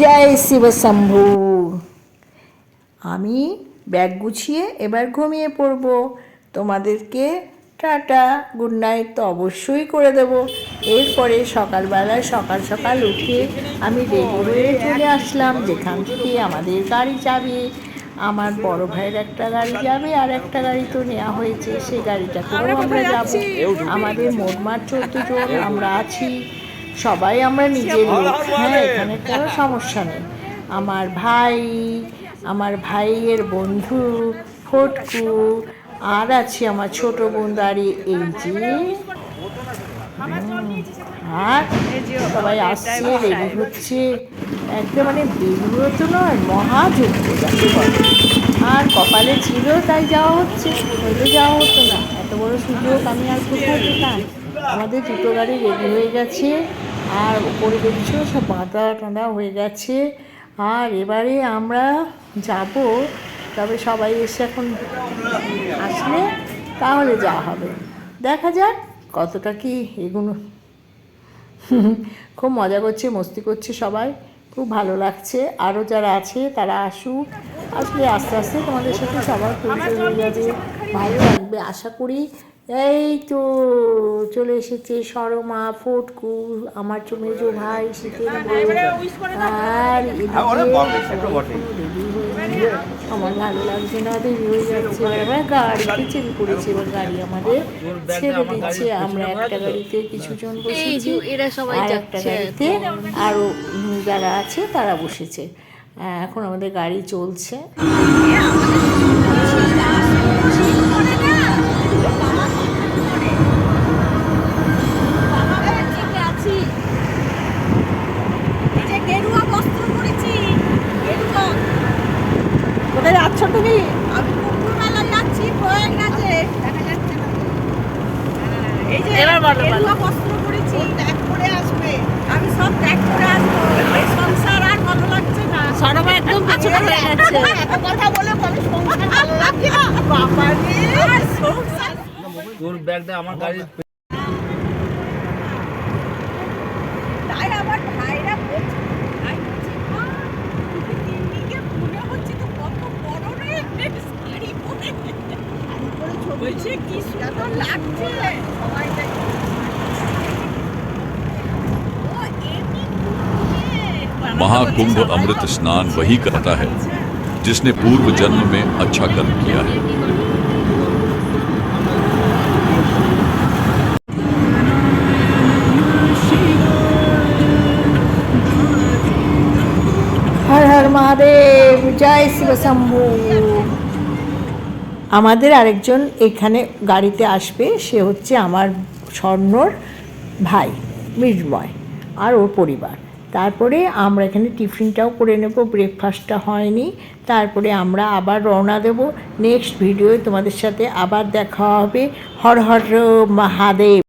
জয় শিবশম্ভু আমি ব্যাগ গুছিয়ে এবার ঘুমিয়ে পড়ব। তোমাদেরকে টাটা গুড নাইট তো অবশ্যই করে দেব। এরপরে সকালবেলায় সকাল সকাল উঠে আমি হয়ে চলে আসলাম যেখান থেকে আমাদের গাড়ি যাবে। আমার বড় ভাইয়ের একটা গাড়ি যাবে আর একটা গাড়ি তো নেওয়া হয়েছে সেই গাড়িটা করেও আমরা যাব। আমাদের মোটমাট চোদ্দ জন আমরা আছি। সবাই আমরা নিজের লোক। হ্যাঁ এখানে কোনো সমস্যা নেই। আমার ভাই আমার ভাইয়ের বন্ধু ফটকু আর আছে আমার ছোট বোন দাঁড়িয়ে। এই যে আর সবাই আসছে রেডি হচ্ছে। একটা মানে বেরুলো তো নয় মহাযজ্ঞ যাকে বলে। আর কপালে ছিল তাই যাওয়া হচ্ছে। নইলে যাওয়া হতো না। এত বড় সুযোগ আমি আর কোথায় পেতাম আমাদের দুটো গাড়ি রেডি হয়ে গেছে। আর উপরে দেখছ সব বাঁধা টাঁধা হয়ে গেছে। আর এবারে আমরা যাব, তবে সবাই এসে এখন আসলে তাহলে যাওয়া হবে। দেখা যাক কতটা কি এগুলো খুব মজা করছে, মস্তি করছে সবাই। খুব ভালো লাগছে। আরও যারা আছে তারা আসুক। আসলে আস্তে আস্তে তোমাদের সাথে সবার পরিচয় হয়ে যাবে। ভালো লাগবে, আশা করি। এই তো চলে এসেছে সরমা ফটকু আমার মেজো ভাই শীতের আর হয়ে আমার ভালো লাগছে না দেরি হয়ে যাচ্ছে। এবার গাড়িতে চেপে পড়েছি এবার গাড়ি আমাদের ছেড়ে দিচ্ছে। আমরা একটা গাড়িতে কিছু জন বসেছি এরা সবাই আর একটা গাড়িতে। আরও উম, যারা আছে তারা বসেছে। আহ, এখন আমাদের গাড়ি চলছে। যাচ্ছ তুমি এবার বলো, বলো। আমি সব ত্যাগ করে আসব। এই সংসার আর ভালো লাগছে না। সরমা একদম পেছনে হয়ে গেছে এত কথা বলে বলে সংসার ভালো লাগছে না? বাবা রে। সংসার তোর ব্যাগটা আমার গাড়ির বলছে কি সুন্দর লাগছে সবাই দেখে ও এমনি ঘুরছে। महाकुंभ अमृत स्नान वही करता है जिसने पूर्व जन्म में अच्छा कर्म किया है হর হর মহাদেব জয় শিবশম্ভু আমাদের আরেকজন এখানে গাড়িতে আসবে, সে হচ্ছে আমার স্বর্ণর ভাই, মৃন্ময়, আর ওর পরিবার। তারপরে আমরা এখানে টিফিনটাও করে নেব, ব্রেকফাস্টটা হয়নি। তারপরে আমরা আবার রওনা দেব। নেক্সট ভিডিওয়ে তোমাদের সাথে আবার দেখা হবে। হর হর মহাদেব।